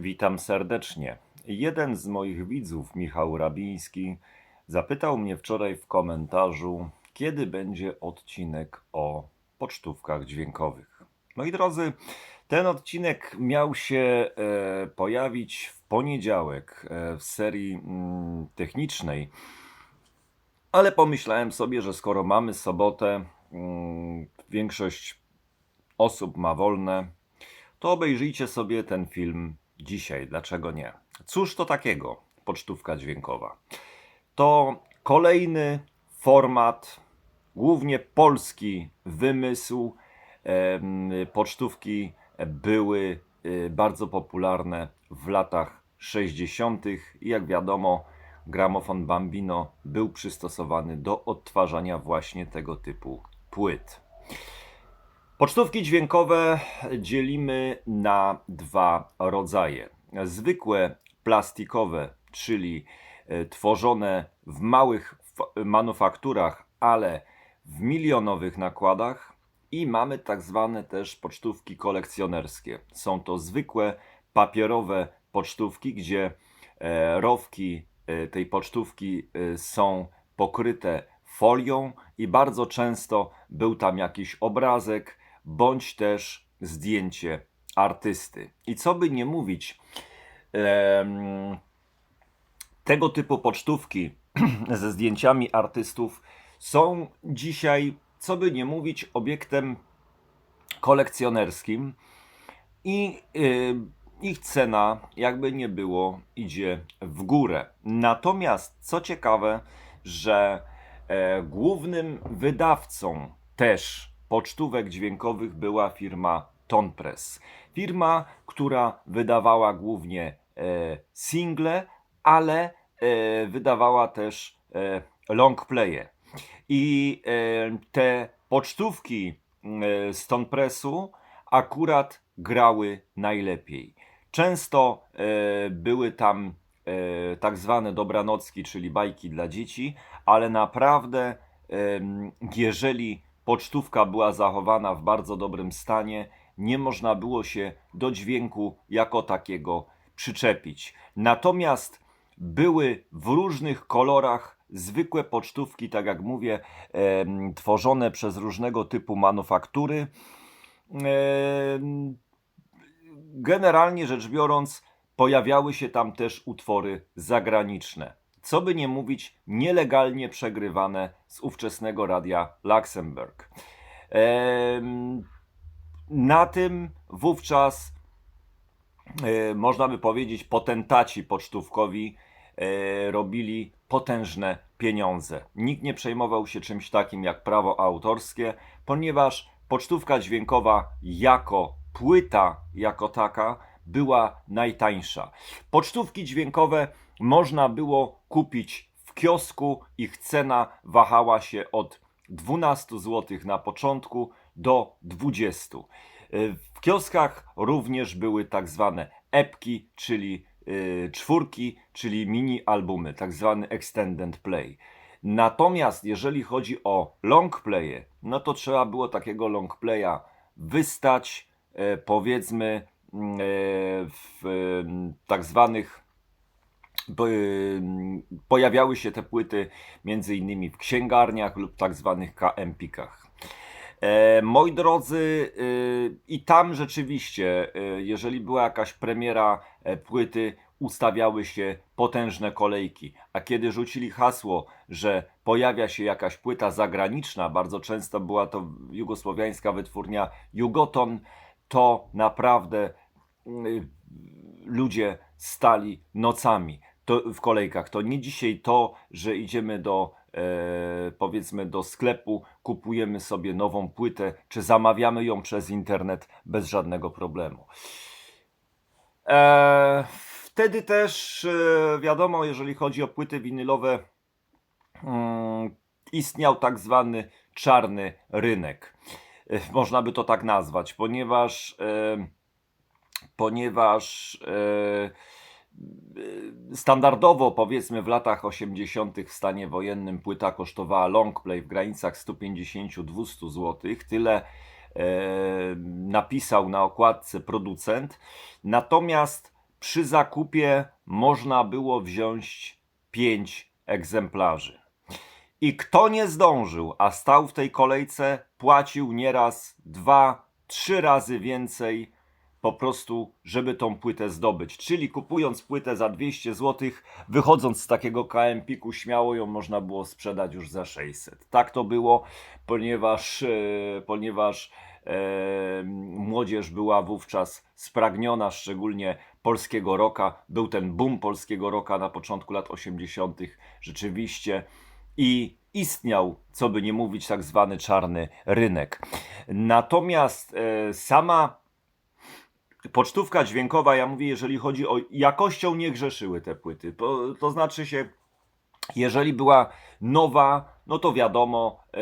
Witam serdecznie. Jeden z moich widzów, Michał Rabiński, zapytał mnie wczoraj w komentarzu, kiedy będzie odcinek o pocztówkach dźwiękowych. Moi drodzy, ten odcinek miał się e, pojawić w poniedziałek e, w serii mm, technicznej, ale pomyślałem sobie, że skoro mamy sobotę, mm, większość osób ma wolne, to obejrzyjcie sobie ten film dzisiaj. Dlaczego nie? Cóż to takiego pocztówka dźwiękowa? To kolejny format, głównie polski wymysł. Pocztówki były y, bardzo popularne w latach 60. i jak wiadomo, gramofon Bambino był przystosowany do odtwarzania właśnie tego typu płyt. Pocztówki dźwiękowe dzielimy na dwa rodzaje. Zwykłe plastikowe, czyli e, tworzone w małych manufakturach, ale w milionowych nakładach. I mamy tak zwane też pocztówki kolekcjonerskie. Są to zwykłe papierowe pocztówki, gdzie e, rowki e, tej pocztówki są pokryte folią i bardzo często był tam jakiś obrazek bądź też zdjęcie artysty. I co by nie mówić, tego typu pocztówki ze zdjęciami artystów są dzisiaj, co by nie mówić, obiektem kolekcjonerskim i y, ich cena, jakby nie było, idzie w górę. Natomiast, co ciekawe, że e, głównym wydawcą też pocztówek dźwiękowych była firma Tonpress. Firma, która wydawała głównie e, single, ale e, wydawała też e, longplaye. I e, te pocztówki e, z Tonpressu akurat grały najlepiej. Często e, były tam e, tak zwane dobranocki, czyli bajki dla dzieci, ale naprawdę, em, jeżeli pocztówka była zachowana w bardzo dobrym stanie, nie można było się do dźwięku jako takiego przyczepić. Natomiast były w różnych kolorach zwykłe pocztówki, tak jak mówię, em, tworzone przez różnego typu manufaktury. Em, generalnie rzecz biorąc, pojawiały się tam też utwory zagraniczne. Co by nie mówić, nielegalnie przegrywane z ówczesnego radia Luxemburg. Em, Na tym wówczas e, można by powiedzieć, potentaci pocztówkowi e, robili potężne pieniądze. Nikt nie przejmował się czymś takim jak prawo autorskie, ponieważ pocztówka dźwiękowa jako płyta, jako taka, była najtańsza. Pocztówki dźwiękowe można było kupić w kiosku, ich cena wahała się od 12 zł na początku do 20. W kioskach również były tak zwane epki, czyli y, czwórki, czyli mini albumy, tak zwany extended play. Natomiast jeżeli chodzi o long playe, no to trzeba było takiego long playa wystać, e, powiedzmy, mm, e, w tak zwanych pojawiały się te płyty innymi w księgarniach lub tak zwanych KM-pikach. E, moi drodzy, y, i tam rzeczywiście, y, jeżeli była jakaś premiera e, płyty, ustawiały się potężne kolejki. A kiedy rzucili hasło, że pojawia się jakaś płyta zagraniczna, bardzo często była to jugosłowiańska wytwórnia Jugoton, to naprawdę y, ludzie stali nocami to w kolejkach. To nie dzisiaj to, że idziemy do e, powiedzmy do sklepu, kupujemy sobie nową płytę, czy zamawiamy ją przez internet bez żadnego problemu. E, wtedy też e, wiadomo, jeżeli chodzi o płyty winylowe, mm, istniał tak zwany czarny rynek. E, Można by to tak nazwać, ponieważ e, ponieważ e, standardowo powiedzmy w latach 80. w stanie wojennym płyta kosztowała longplay w granicach 150-200 zł. Tyle napisał na okładce producent. Natomiast przy zakupie można było wziąć 5 egzemplarzy. I kto nie zdążył, a stał w tej kolejce, płacił nieraz dwa, trzy razy więcej po prostu, żeby tą płytę zdobyć. Czyli kupując płytę za 200 zł, wychodząc z takiego KM-piku, śmiało ją można było sprzedać już za 600. Tak to było, ponieważ, e, ponieważ e, młodzież była wówczas spragniona, szczególnie polskiego roka. Był ten boom polskiego roka na początku lat 80. rzeczywiście i istniał, co by nie mówić, tak zwany czarny rynek. Natomiast e, sama pocztówka dźwiękowa, ja mówię, jeżeli chodzi o jakością, nie grzeszyły te płyty. To, to znaczy się, jeżeli była nowa, no to wiadomo, e,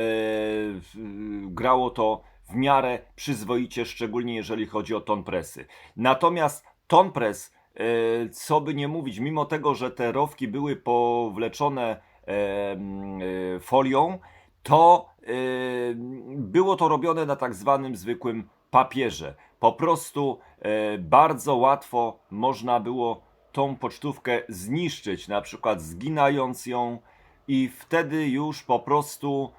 grało to w miarę przyzwoicie, szczególnie jeżeli chodzi o ton presy. Natomiast ton pres, e, co by nie mówić, mimo tego, że te rowki były powleczone e, folią, to było to robione na tak zwanym zwykłym papierze. Po prostu bardzo łatwo można było tą pocztówkę zniszczyć, na przykład zginając ją i wtedy już po prostu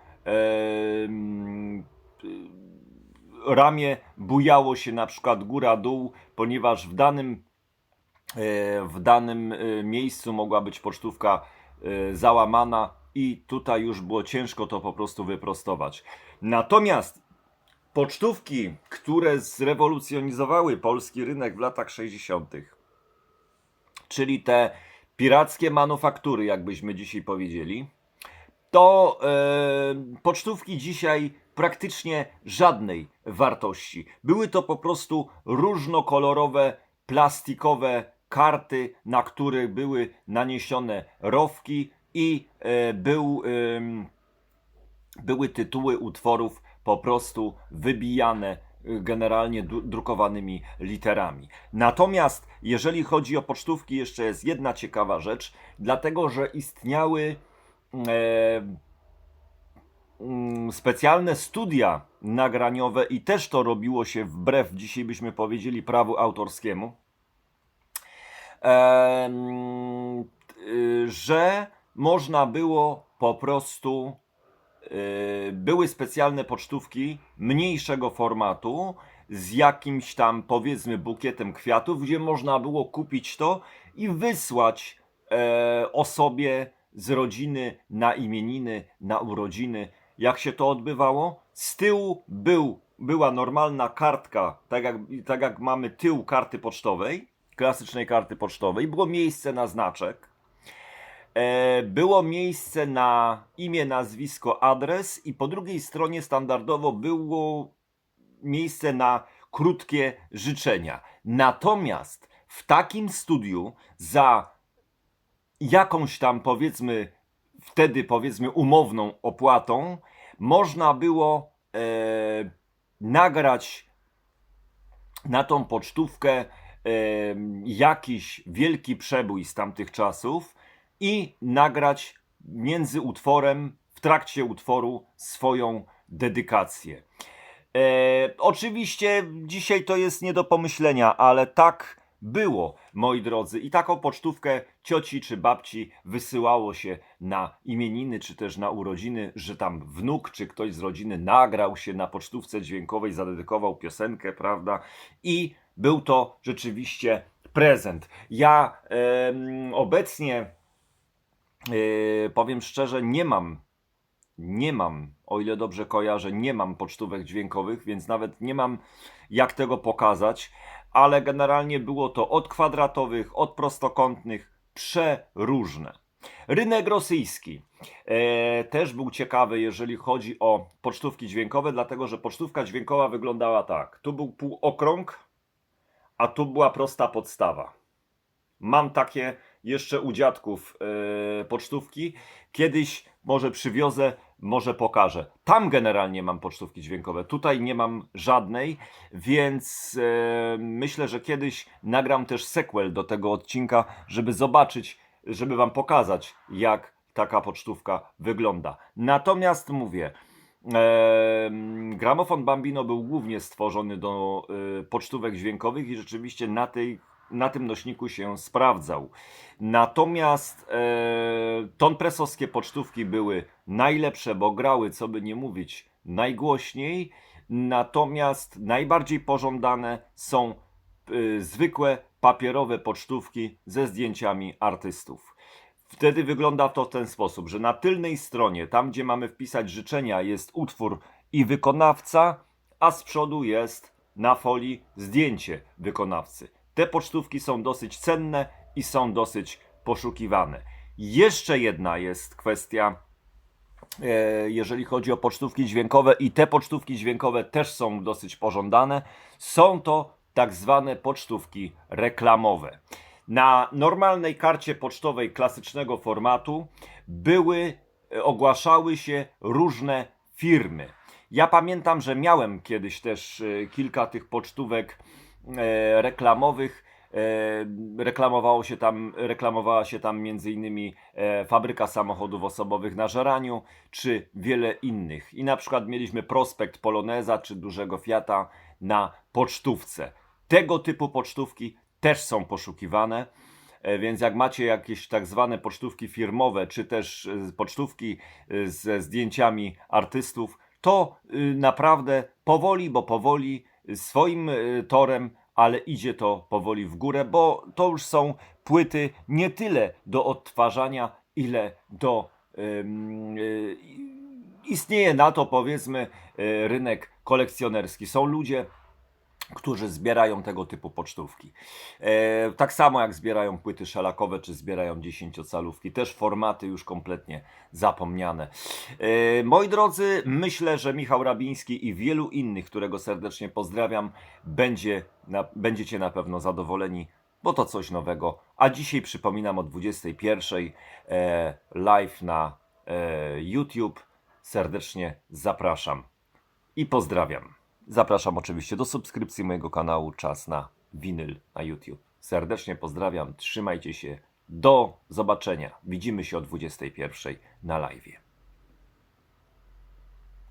ramię bujało się na przykład góra-dół, ponieważ w danym, e, w danym e, miejscu mogła być pocztówka e, załamana i tutaj już było ciężko to po prostu wyprostować. Natomiast pocztówki, które zrewolucjonizowały polski rynek w latach 60., czyli te pirackie manufaktury, jakbyśmy dzisiaj powiedzieli, to e, pocztówki dzisiaj praktycznie żadnej wartości. Były to po prostu różnokolorowe, plastikowe karty, na których były naniesione rowki i e, był, e, były tytuły utworów po prostu wybijane e, generalnie drukowanymi literami. Natomiast jeżeli chodzi o pocztówki, jeszcze jest jedna ciekawa rzecz, dlatego że istniały e, specjalne studia nagraniowe i też to robiło się wbrew, dzisiaj byśmy powiedzieli, prawu autorskiemu, y, że można było po prostu, y, były specjalne pocztówki mniejszego formatu z jakimś tam powiedzmy bukietem kwiatów, gdzie można było kupić to i wysłać e, osobie z rodziny na imieniny, na urodziny jak się to odbywało. Z tyłu był, była normalna kartka, tak jak, tak jak mamy tył karty pocztowej, klasycznej karty pocztowej. Było miejsce na znaczek. E, było miejsce na imię, nazwisko, adres i po drugiej stronie standardowo było miejsce na krótkie życzenia. Natomiast w takim studiu za jakąś tam powiedzmy wtedy powiedzmy umowną opłatą można było e, nagrać na tą pocztówkę e, jakiś wielki przebój z tamtych czasów i nagrać między utworem, w trakcie utworu swoją dedykację. E, oczywiście dzisiaj to jest nie do pomyślenia, ale tak było, moi drodzy. I taką pocztówkę cioci czy babci wysyłało się na imieniny czy też na urodziny, że tam wnuk czy ktoś z rodziny nagrał się na pocztówce dźwiękowej, zadedykował piosenkę, prawda? I był to rzeczywiście prezent. Ja e, obecnie e, powiem szczerze, nie mam nie mam, o ile dobrze kojarzę, nie mam pocztówek dźwiękowych, więc nawet nie mam jak tego pokazać, ale generalnie było to od kwadratowych, od prostokątnych, przeróżne. Rynek rosyjski e, też był ciekawy, jeżeli chodzi o pocztówki dźwiękowe, dlatego że pocztówka dźwiękowa wyglądała tak. Tu był półokrąg, a tu była prosta podstawa. Mam takie jeszcze u dziadków e, pocztówki. Kiedyś może przywiozę, może pokażę. Tam generalnie mam pocztówki dźwiękowe, tutaj nie mam żadnej, więc e, myślę, że kiedyś nagram też sequel do tego odcinka, żeby zobaczyć, żeby Wam pokazać, jak taka pocztówka wygląda. Natomiast mówię, Em, Gramofon Bambino był głównie stworzony do pocztówek dźwiękowych i rzeczywiście na, tej, na tym nośniku się sprawdzał. Natomiast e, tonpresowskie pocztówki były najlepsze, bo grały, co by nie mówić, najgłośniej. Natomiast najbardziej pożądane są y, zwykłe papierowe pocztówki ze zdjęciami artystów. Wtedy wygląda to w ten sposób, że na tylnej stronie, tam gdzie mamy wpisać życzenia, jest utwór i wykonawca, a z przodu jest na folii zdjęcie wykonawcy. Te pocztówki są dosyć cenne i są dosyć poszukiwane. Jeszcze jedna jest kwestia, e, jeżeli chodzi o pocztówki dźwiękowe, i te pocztówki dźwiękowe też są dosyć pożądane. Są to tak zwane pocztówki reklamowe. Na normalnej karcie pocztowej klasycznego formatu były, e, ogłaszały się różne firmy. Ja pamiętam, że miałem kiedyś też e, kilka tych pocztówek reklamowych. E, reklamowało się tam, reklamowała się tam innymi e, fabryka samochodów osobowych na Żeraniu, czy wiele innych. I na przykład mieliśmy prospekt Poloneza czy dużego Fiata na pocztówce. Tego typu pocztówki też są poszukiwane. E, Więc jak macie jakieś tak zwane pocztówki firmowe, czy też e, pocztówki e, ze zdjęciami artystów, to y, naprawdę powoli, bo powoli, swoim y, torem, ale idzie to powoli w górę, bo to już są płyty nie tyle do odtwarzania, ile do. y, istnieje na to powiedzmy y, rynek kolekcjonerski. Są ludzie, którzy zbierają tego typu pocztówki. E, tak samo jak zbierają płyty szelakowe, czy zbierają dziesięciocalówki. Też formaty już kompletnie zapomniane. E, moi drodzy, myślę, że Michał Rabiński i wielu innych, którego serdecznie pozdrawiam, będzie na, będziecie na pewno zadowoleni, bo to coś nowego. A dzisiaj przypominam o 21.00 e, live na e, YouTube. Serdecznie zapraszam i pozdrawiam. Zapraszam oczywiście do subskrypcji mojego kanału Czas na winyl na YouTube. Serdecznie pozdrawiam, trzymajcie się. Do zobaczenia. Widzimy się o 21.00 na live.